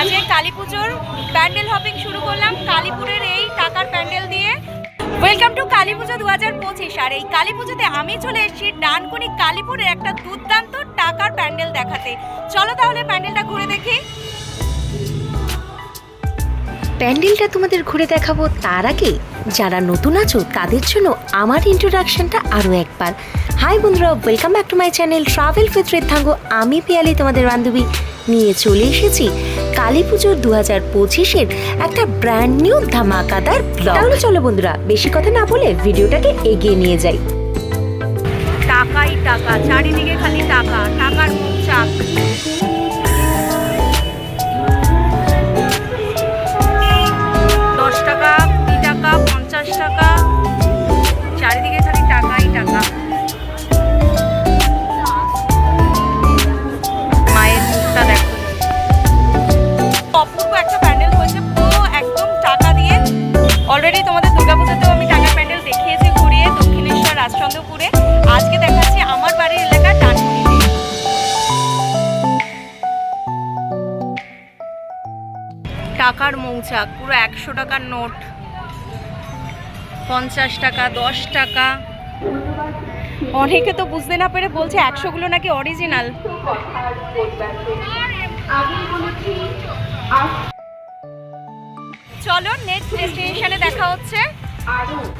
আজকে কালী পুজোর প্যান্ডেল হপিং শুরু করলাম। কালীপুরের এই টাকার প্যান্ডেল দিয়ে। ওয়েলকাম টু কালী পুজো দু হাজার পঁচিশ। আর এই কালী পুজোতে আমি চলে এসেছি ডানকুনি কালীপুরের একটা দুর্দান্ত টাকার প্যান্ডেল দেখাতে। চলো তাহলে প্যান্ডেলটা ঘুরে দেখি। প্যান্ডেলটা তোমাদের ঘুরে দেখাবো তার আগে, যারা নতুন আছো, তাদের জন্য আমার ইন্ট্রোডাকশনটা আরও একবার। হাই বন্ধুরা welcome back to my channel travel with থাঙ্গো আমি পিয়ালি, তোমাদের বান্ধবী। নিয়ে চলে এসেছি। কালী পুজোর দু হাজার পঁচিশের একটা ব্র্যান্ড নিউ ধামাকাদার ব্লগ তাহলে চলো বন্ধুরা বেশি কথা না বলে ভিডিওটাকে এগিয়ে নিয়ে যাই। টাকাই টাকা চারিদিকে খালি টাকা টাকার চাক দশ টাকা কুড়ি টাকা পঞ্চাশ টাকা চারিদিকে খালি টাকাই টাকা। টাকার মৌচাক, পুরো একশো টাকার নোট। পঞ্চাশ টাকা, দশ টাকা। অনেকে তো বুঝতে না পেরে বলছে একশোগুলো নাকি অরিজিনাল চলো নেক্সট ডেস্টিনেশনে দেখা হচ্ছে।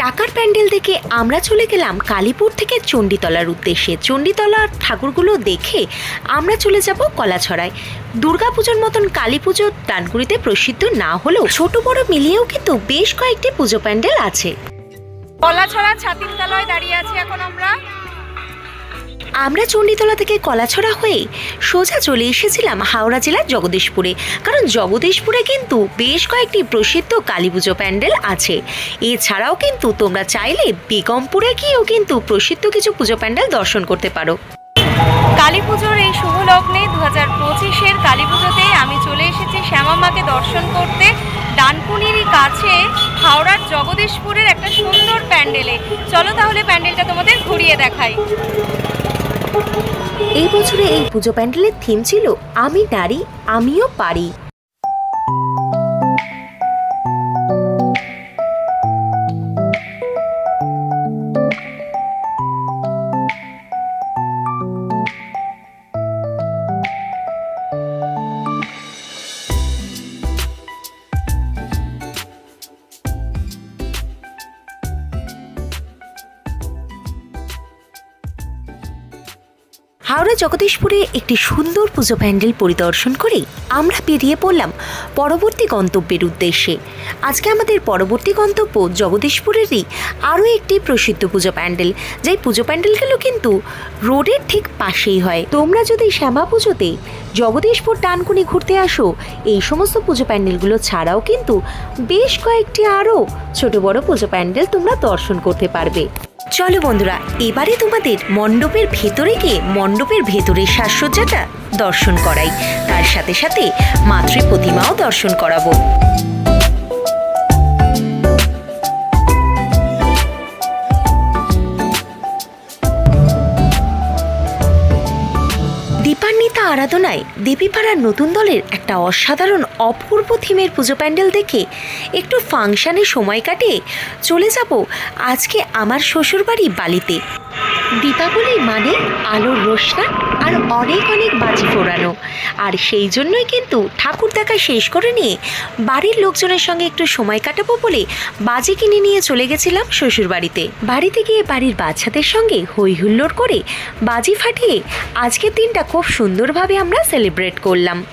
টাকার প্যান্ডেল দেখে আমরা চলে গেলাম কালীপুর থেকে চণ্ডীতলার উদ্দেশ্যে। চণ্ডীতলার ঠাকুরগুলো দেখে আমরা চলে যাব কলাছড়ায়। দুর্গাপুজোর মতন কালী পুজো ডানকুড়িতে প্রসিদ্ধ না হলেও ছোট বড় মিলিয়েও কিন্তু বেশ কয়েকটি পুজো প্যান্ডেল আছে। কলাছড়া ছাতির তলায় দাঁড়িয়ে আছি এখন আমরা। আমরা চণ্ডীতলা থেকে কলাছড়া হয়ে সোজা চলে এসেছিলাম হাওড়া জেলার জগদীশপুরে। কারণ জগদীশপুরে কিন্তু বেশ কয়েকটি প্রসিদ্ধ কালী পুজো প্যান্ডেল আছে। এছাড়াও কিন্তু তোমরা চাইলে বেগমপুরে গিয়েও কিন্তু প্রসিদ্ধ কিছু পুজো প্যান্ডেল দর্শন করতে পারো। কালী পুজোর এই শুভ লগ্নে দু হাজার পঁচিশের কালী পুজোতে আমি চলে এসেছি শ্যামা মাকে দর্শন করতে। ডানকুনিরই কাছে হাওড়ার জগদীশপুরের একটা সুন্দর প্যান্ডেলে। চলো তাহলে প্যান্ডেলটা তোমাদের ঘুরিয়ে দেখাই। এই বছরে এই পুজো প্যান্ডেলের থিম ছিল আমি নারী আমিও পারি। হাওড়া জগদীশপুরে একটি সুন্দর পুজো প্যান্ডেল পরিদর্শন করে আমরা বেরিয়ে পড়লাম পরবর্তী গন্তব্যের উদ্দেশ্যে। আজকে আমাদের পরবর্তী গন্তব্য জগদীশপুরেরই আরও একটি প্রসিদ্ধ পুজো প্যান্ডেল। যেই পুজো প্যান্ডেলগুলো কিন্তু রোডের ঠিক পাশেই হয়। তোমরা যদি শ্যামা পুজোতে জগদীশপুর ডানকুনি ঘুরতে আসো, এই সমস্ত পুজো প্যান্ডেলগুলো ছাড়াও কিন্তু বেশ কয়েকটি আরও ছোট বড় পুজো প্যান্ডেল তোমরা দর্শন করতে পারবে। চলো বন্ধুরা, এবারে তোমাদের মণ্ডপের ভেতরে গিয়ে মণ্ডপের ভেতরের সাজসজ্জাটা দর্শন করাই। তার সাথে সাথে মাতৃ প্রতিমাও দর্শন করাবো। আরাধনায় দেবীপাড়ার নতুন দলের একটা অসাধারণ অপূর্ব থিমের পুজো প্যান্ডেল দেখে একটু ফাংশানে সময় কাটিয়ে চলে যাব আজকে আমার শ্বশুরবাড়ি বালিতে। দীপাবলি মানে আলোর রোশনা আর অনেক অনেক বাজি ফোড়ানো। আর সেই জন্যই কিন্তু ঠাকুর দেখা শেষ করে নিয়ে বাড়ির লোকজনের সঙ্গে একটু সময় কাটাবো বলে বাজি কিনে নিয়ে চলে গেছিলাম শ্বশুরবাড়িতে। বাড়িতে গিয়ে বাড়ির বাচ্চাদের সঙ্গে হই হুল্লোড় করে বাজি ফাটিয়ে আজকের দিনটা খুব সুন্দরভাবে আমরা সেলিব্রেট করলাম।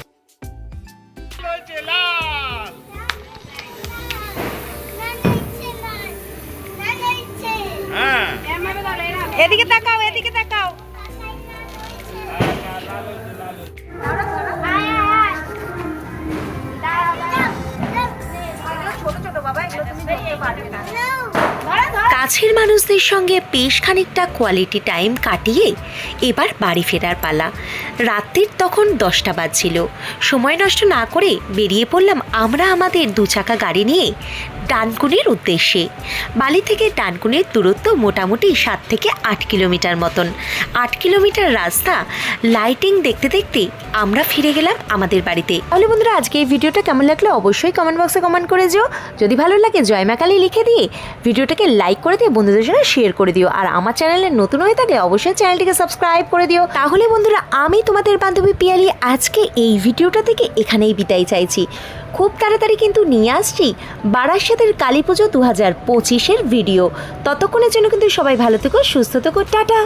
এদিকে তাকাও এদিকে তাকাও। ছোট ছোট বাবা এগুলো তুমি দেখতে পারবে না। কাছের মানুষদের সঙ্গে বেশ খানিকটা কোয়ালিটি টাইম কাটিয়ে এবার বাড়ি ফেরার পালা। রাত্রির তখন দশটা বাজছিল। সময় নষ্ট না করে বেরিয়ে পড়লাম আমরা আমাদের দু চাকা গাড়ি নিয়ে ডানকুনির উদ্দেশ্যে। বালি থেকে ডানকুনির দূরত্ব মোটামুটি সাত থেকে আট কিলোমিটার মতন। আট কিলোমিটার রাস্তা লাইটিং দেখতে দেখতে আমরা ফিরে গেলাম আমাদের বাড়িতে। তাহলে বন্ধুরা আজকে এই ভিডিওটা কেমন লাগল অবশ্যই কমেন্ট বক্সে কমেন্ট করে যেও। যদি ভালো লাগে জয় কালী লিখে দিয়ে ভিডিওটাকে লাইক করে দিয়ে বন্ধুদের সঙ্গে শেয়ার করে দিও। আর আমার চ্যানেলে নতুন হয়ে থাকলে অবশ্যই চ্যানেলটিকে সাবস্ক্রাইব করে দিও। তাহলে বন্ধুরা, আমি তোমাদের বান্ধবী পিয়ালি আজকে এই ভিডিওটা থেকে এখানেই বিদায় চাইছি। খুব তাড়াতাড়ি কিন্তু নিয়ে আসছি বারাসাতের কালী পুজো দু হাজার পঁচিশের ভিডিও ততক্ষণের জন্য কিন্তু সবাই ভালো থেকো, সুস্থ থেকো, টাটা!